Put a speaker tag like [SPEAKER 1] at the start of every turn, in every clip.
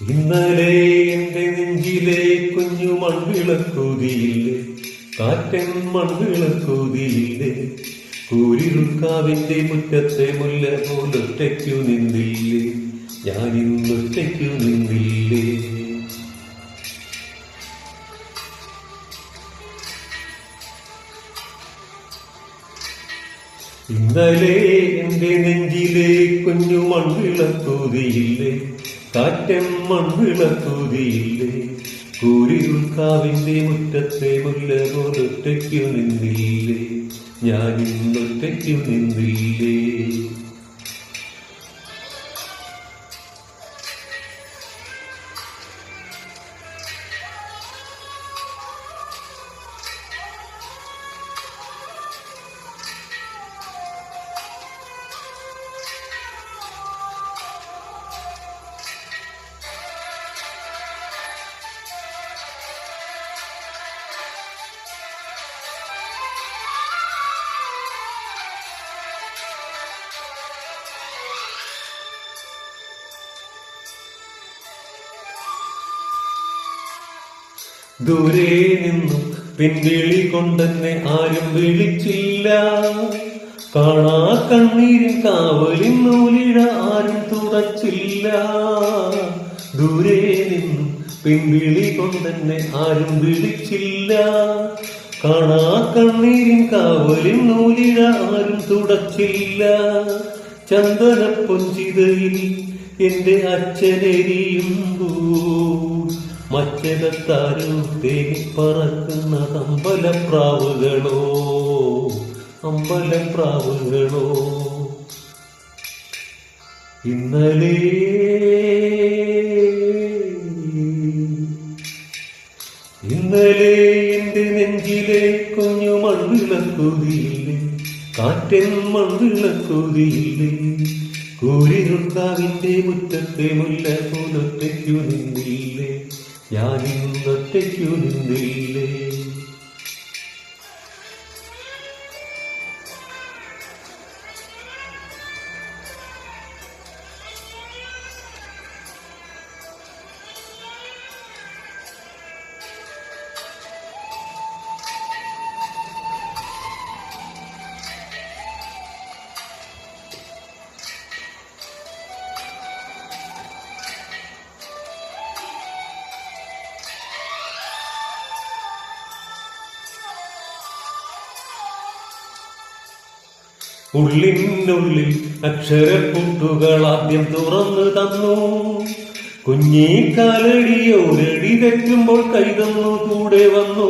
[SPEAKER 1] ഇന്നലെ എന്റെ നെഞ്ചിലെ കുഞ്ഞു മൺവിളക്കൂതിയില്ലേ കാറ്റൻ മൺവിളക്കൂതിയില്ലേ കൂരിരുക്കാവിന്റെ മുറ്റത്തെ മുല്ല പോലൊറ്റയ്ക്കു നിന്നില്ലേ? ഞാൻ ഇന്നൊറ്റയ്ക്കു നിന്നില്ലേ? ഇന്നലെ എന്റെ നെഞ്ചിലെ കുഞ്ഞു മൺവിളക്കൂതിയില്ലേ കാറ്റൻ മൺവിളക്കൂതിയില്ലേ കൂരിരുൾക്കാവിന്റെ മുറ്റത്തെ മുല്ല പോലൊറ്റയ്ക്കു നിന്നില്ലേ? ഞാൻ ഇന്നൊറ്റയ്ക്കു നിന്നില്ലേ? ദൂരെ നിന്നും പിൻവിളി കൊണ്ടെന്നെ ആരും വിളിച്ചില്ല. കാണാ കണ്ണീരിൻ കാവലിൻ നൂലിഴ ആരും തുടച്ചില്ല ദൂരെ നിന്നും പിൻവിളി കൊണ്ടെന്നെ ആരും വിളിച്ചില്ല. കാണാ കണ്ണീരിൻ കാവലിൻ നൂലിഴ ആരും തുടച്ചില്ല. ചന്ദന പൊഞ്ചിതയിൽ എന്റെ അച്ഛനെരിയുമ്പൂ. മച്ചകത്താരോ തേങ്ങി പറക്കുന്ന അമ്പലപ്രാവുകളോ? അമ്പലപ്രാവുകളോ? ഇന്നലെ ഇന്നലെ എന്റെ നെഞ്ചിലെ കുഞ്ഞു മൺവിളക്കുതിയില്ലേ കാറ്റൻ മൺവിളക്കുതിയില്ലേ കൂരിരുട്ടാവിന്റെ മുറ്റത്തെ മുല്ല പോലൊറ്റയ്ക്കു നിന്നില്ലേ ഞാൻ ഇന്നൊറ്റയ്ക്കു ഉള്ളിനുള്ളിൽ അക്ഷരപ്പുട്ടുകൾ ആദ്യം തുറന്നു തന്നു. കുഞ്ഞി കാലടിയോരടി തെറ്റുമ്പോൾ കൈതന്നു കൂടെ വന്നു.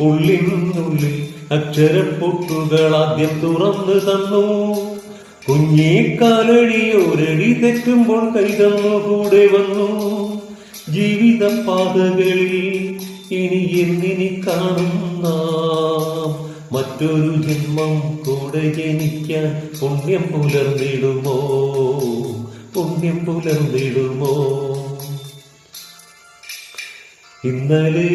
[SPEAKER 1] ഉള്ളിനുള്ളിൽ അക്ഷരപ്പൊട്ടുകൾ ആദ്യം തുറന്നു തന്നു. കുഞ്ഞി കാലടിയോരടി തെറ്റുമ്പോൾ കൈതന്നു കൂടെ വന്നു. ജീവിത പാതകളിൽ ഇനി എന്നിനി കാണുന്ന മറ്റൊരു ജന്മം കൂടെ ജനിക്കാൻ പുണ്യം പുലർന്നിടുമോ? പുണ്യം പുലർന്നിടുമോ? ഇന്നലെ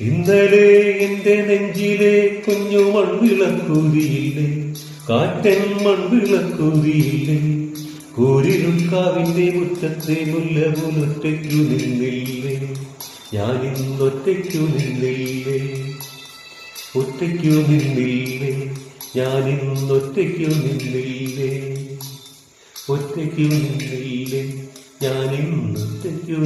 [SPEAKER 1] ഇന്നലെ എന്റെ നെഞ്ചിലെ കുഞ്ഞു മൺവിളക്കൂതിയില്ലേ കാറ്റൻ മൺവിളക്കൂതിയില്ലേ കൂരിരുക്കാവിന്റെ മുറ്റത്തെ മുല്ല പോലൊറ്റയ്ക്കു നിന്നില്ലേ? ഞാൻ ഇന്നൊറ്റയ്ക്കു നിന്നില്ലേ? ഒറ്റയ്ക്കു നിന്നില്ലേ? ഞാൻ ഇന്നൊറ്റയ്ക്കു നിന്നില്ലേ? ഒറ്റയ്ക്കു നിന്നില്ലേ? ഞാൻ ഇന്നൊറ്റയ്ക്കു